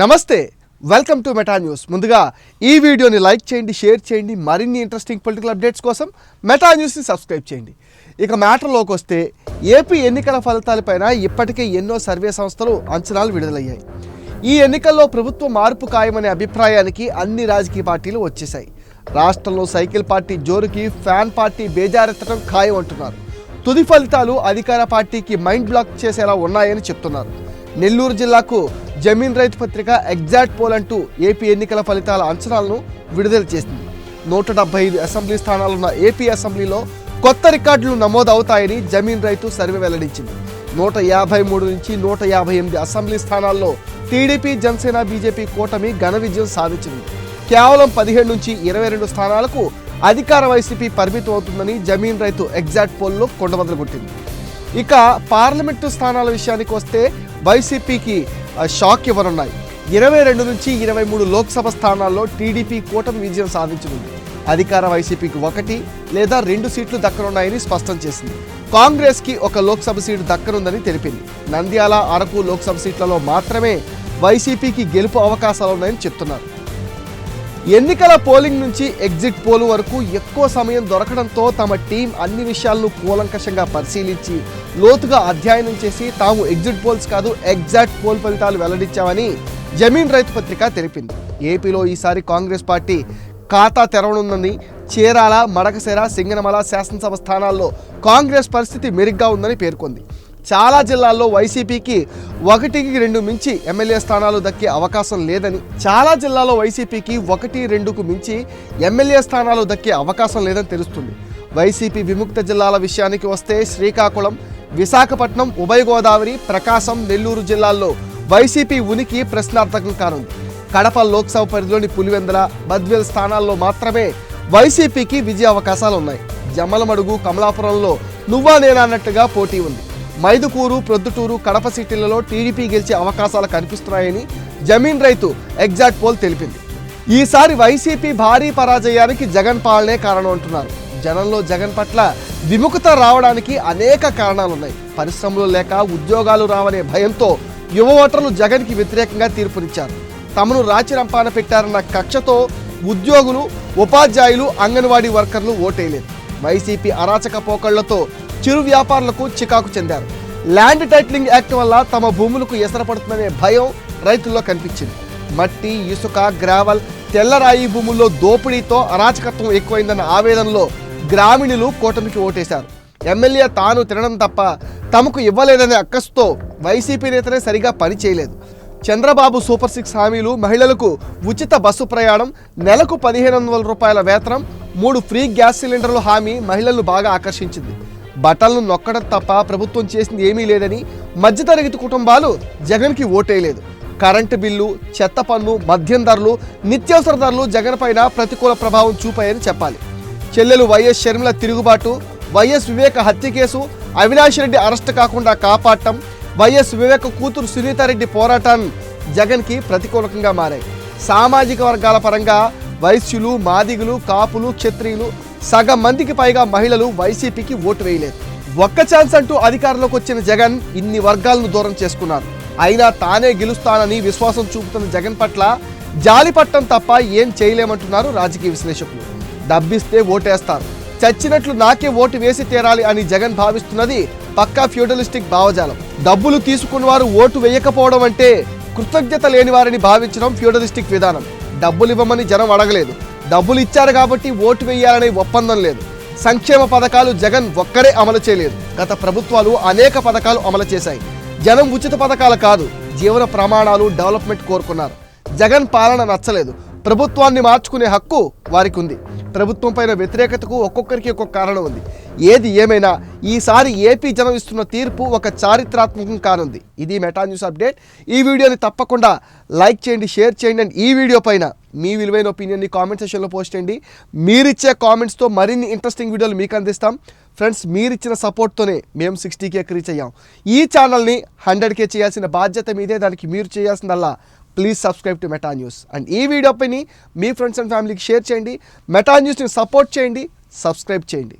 నమస్తే welcome to Meta news ముందుగా ఈ వీడియోని లైక్ చేయండి షేర్ చేయండి మరిన్ని ఇంట్రెస్టింగ్ పొలిటికల్ అప్డేట్స్ కోసం మెటా న్యూస్ని సబ్స్క్రైబ్ చేయండి. ఇక మ్యాటర్లోకి వస్తే ఏపీ ఎన్నికల ఫలితాలపైన ఇప్పటికే ఎన్నో సర్వే సంస్థలు అంచనాలు విడుదలయ్యాయి. ఈ ఎన్నికల్లో ప్రభుత్వ మార్పు ఖాయమనే అభిప్రాయానికి అన్ని రాజకీయ పార్టీలు వచ్చేశాయి. రాష్ట్రంలో సైకిల్ పార్టీ జోరుకి ఫ్యాన్ పార్టీ బేజారెత్తడం ఖాయం అంటున్నారు. తుది ఫలితాలు అధికార పార్టీకి మైండ్ బ్లాక్ చేసేలా ఉన్నాయని చెప్తున్నారు. నెల్లూరు జిల్లాకు జమీన్ రైతు పత్రిక ఎగ్జాక్ట్ పోల్ అంటూ ఏపీ ఎన్నికల ఫలితాల అంచనాలను విడుదల చేసింది. నూట డెబ్బై ఐదు అసెంబ్లీ స్థానాలున్న ఏపీ అసెంబ్లీలో కొత్త రికార్డులు నమోదు అవుతాయని జమీన్ రైతు సర్వే వెల్లడించింది. నూట యాభై మూడు నుంచి నూట యాభై ఎనిమిది అసెంబ్లీ స్థానాల్లో టీడీపీ జనసేన బీజేపీ కూటమి ఘన విజయం సాధించింది. కేవలం పదిహేడు నుంచి ఇరవై రెండు స్థానాలకు అధికార వైసీపీ పరిమితం అవుతుందని జమీన్ రైతు ఎగ్జాక్ట్ పోల్లో కొండబద్దలు కొట్టింది ఇక పార్లమెంటు స్థానాల విషయానికి వస్తే వైసీపీకి షాక్ ఇవ్వనున్నాయి. ఇరవై రెండు నుంచి ఇరవై మూడు లోక్సభ స్థానాల్లో టీడీపీ కూటమి విజయం సాధించనుంది. అధికార వైసీపీకి ఒకటి లేదా రెండు సీట్లు దక్కనున్నాయని స్పష్టం చేసింది. కాంగ్రెస్కి ఒక లోక్సభ సీటు దక్కనుందని తెలిపింది. నంద్యాల అరకు లోక్సభ సీట్లలో మాత్రమే వైసీపీకి గెలుపు అవకాశాలున్నాయని చెప్తున్నారు. ఎన్నికల పోలింగ్ నుంచి ఎగ్జిట్ పోల్ వరకు ఎక్కువ సమయం దొరకడంతో తమ టీం అన్ని విషయాలను కూలంకషంగా పరిశీలించి లోతుగా అధ్యయనం చేసి తాము ఎగ్జిట్ పోల్స్ కాదు ఎగ్జాక్ట్ పోల్ ఫలితాలు వెల్లడించామని జమీన్ రైతు పత్రిక తెలిపింది. ఏపీలో ఈసారి కాంగ్రెస్ పార్టీ ఖాతా తెరవనుందని చీరాల మడకశిర సింగనమల శాసనసభ స్థానాల్లో కాంగ్రెస్ పరిస్థితి మెరుగ్గా ఉందని పేర్కొంది. చాలా జిల్లాల్లో వైసీపీకి ఒకటికి రెండు మించి ఎమ్మెల్యే స్థానాలు దక్కే అవకాశం లేదని చాలా జిల్లాలో వైసీపీకి ఒకటి రెండుకు మించి ఎమ్మెల్యే స్థానాలు దక్కే అవకాశం లేదని తెలుస్తుంది. వైసీపీ విముక్త జిల్లాల విషయానికి వస్తే శ్రీకాకుళం విశాఖపట్నం ఉభయ గోదావరి ప్రకాశం నెల్లూరు జిల్లాల్లో వైసీపీ ఉనికి ప్రశ్నార్థకం కానుంది. కడప లోక్సభ పరిధిలోని పులివెందుల బద్వేల్ స్థానాల్లో మాత్రమే వైసీపీకి విజయ అవకాశాలు ఉన్నాయి జమ్మలమడుగు కమలాపురంలో నువ్వా నేనన్నట్టుగా పోటీ ఉంది. మైదుకూరు ప్రొద్దుటూరు కడప సిటీలలో టీడీపీ గెలిచే అవకాశాలు కనిపిస్తున్నాయని జమీన్ రైతు ఎగ్జాక్ట్ పోల్ తెలిపింది. ఈసారి వైసీపీ భారీ పరాజయానికి జగన్ పాలనే కారణం అంటున్నారు. జనంలో జగన్ పట్ల విముఖత రావడానికి అనేక కారణాలున్నాయి. పరిశ్రమలు లేక ఉద్యోగాలు రావనే భయంతో యువ ఓటర్లు జగన్కి వ్యతిరేకంగా తీర్పునిచ్చారు. తమను రాచిరంపాన పెట్టారన్న కక్షతో ఉద్యోగులు ఉపాధ్యాయులు అంగన్వాడీ వర్కర్లు ఓటేయలేదు. వైసీపీ అరాచక పోకళ్ళతో చిరు వ్యాపారులకు చికాకు చెందారు. ల్యాండ్ టైటిలింగ్ యాక్ట్ వల్ల తమ భూములకు ఎసరపడుతుందనే భయం రైతుల్లో కనిపించింది. మట్టి ఇసుక గ్రావల్ తెల్లరాయి భూముల్లో దోపిడీతో అరాచకత్వం ఎక్కువైందన్న ఆవేదనలో గ్రామీణులు కూటమికి ఓటేశారు. ఎమ్మెల్యే తాను తినడం తప్ప తమకు ఇవ్వలేదనే అక్కసుతో వైసీపీ నేతనే సరిగా పని చేయలేదు. చంద్రబాబు సూపర్ సిక్స్ హామీలు మహిళలకు ఉచిత బస్సు ప్రయాణం నెలకు పదిహేను వందల రూపాయల వేతనం మూడు ఫ్రీ గ్యాస్ సిలిండర్ల హామీ మహిళలను బాగా ఆకర్షించింది. బట్టలను నొక్కడం తప్ప ప్రభుత్వం చేసింది ఏమీ లేదని మధ్యతరగతి కుటుంబాలు జగన్కి ఓటేయలేదు. కరెంటు బిల్లు చెత్త పన్ను మద్యం ధరలు నిత్యావసర ధరలు జగన్ పైన ప్రతికూల ప్రభావం చూపాయని చెప్పాలి. చెల్లెలు వైఎస్ షర్మిల తిరుగుబాటు వైఎస్ వివేక హత్య కేసు అవినాష్ రెడ్డి అరెస్ట్ కాకుండా కాపాడటం వైఎస్ వివేక కూతురు సునీతారెడ్డి పోరాటం జగన్కి ప్రతికూలకంగా మారాయి. సామాజిక వర్గాల పరంగా వైశ్యులు మాదిగులు కాపులు క్షత్రియులు సగం మందికి పైగా మహిళలు వైసీపీకి ఓటు వేయలేదు. ఒక్క ఛాన్స్ అంటూ అధికారంలోకి వచ్చిన జగన్ ఇన్ని వర్గాలను దూరం చేసుకున్నారు. అయినా తానే గెలుస్తానని విశ్వాసం చూపుతున్న జగన్ పట్ల జాలి పట్టం తప్ప ఏం చేయలేమంటున్నారు రాజకీయ విశ్లేషకులు. డబ్బిస్తే ఓటేస్తారు. చచ్చినట్లు నాకే ఓటు వేసి తీరాలి అని జగన్ భావిస్తున్నది పక్కా ఫ్యూడలిస్టిక్ భావజాలం. డబ్బులు తీసుకున్న వారు ఓటు వేయకపోవడం అంటే కృతజ్ఞత లేని వారిని భావించడం ఫ్యూడలిస్టిక్ విధానం. డబ్బులు ఇవ్వమని జనం అడగలేదు. డబ్బులు ఇచ్చారు కాబట్టి ఓటు వేయాలనే ఒప్పందం లేదు. సంక్షేమ పథకాలు జగన్ ఒక్కరే అమలు చేయలేదు. గత ప్రభుత్వాలు అనేక పథకాలు అమలు చేశాయి. జనం ఉచిత పథకాలు కాదు జీవన ప్రమాణాలు డెవలప్మెంట్ కోరుకున్నారు. జగన్ పాలన నచ్చలేదు. ప్రభుత్వాన్ని మార్చుకునే హక్కు వారికి ఉంది. ప్రభుత్వం పైన వ్యతిరేకతకు ఒక్కొక్కరికి ఒక్కొక్క కారణం ఉంది. ఏది ఏమైనా ఈసారి ఏపీ జనం ఇస్తున్న తీర్పు ఒక చారిత్రాత్మకం కానుంది. ఇది మెటా న్యూస్ అప్డేట్. ఈ వీడియోని తప్పకుండా లైక్ చేయండి షేర్ చేయండి. అండ్ ఈ వీడియో పైన మీ విలువైన ఒపీనియన్ని కామెంట్ సెషన్లో పోస్ట్ చేయండి. మీరిచ్చే కామెంట్స్తో మరిన్ని ఇంట్రెస్టింగ్ వీడియోలు మీకు అందిస్తాం. ఫ్రెండ్స్ మీరిచ్చిన సపోర్ట్తోనే మేము సిక్స్టీ క్రీచ్ రీచ్ అయ్యాం. ఈ ఛానల్ని హండ్రెడ్ కే చేయాల్సిన బాధ్యత మీదే దానికి మీరు చేయాల్సిందల్లా please subscribe to Meta news and ఈ వీడియోపైని మీ ఫ్రెండ్స్ అండ్ ఫ్యామిలీకి షేర్ చేయండి. మెటా న్యూస్ని సపోర్ట్ చేయండి సబ్స్క్రైబ్ చేయండి.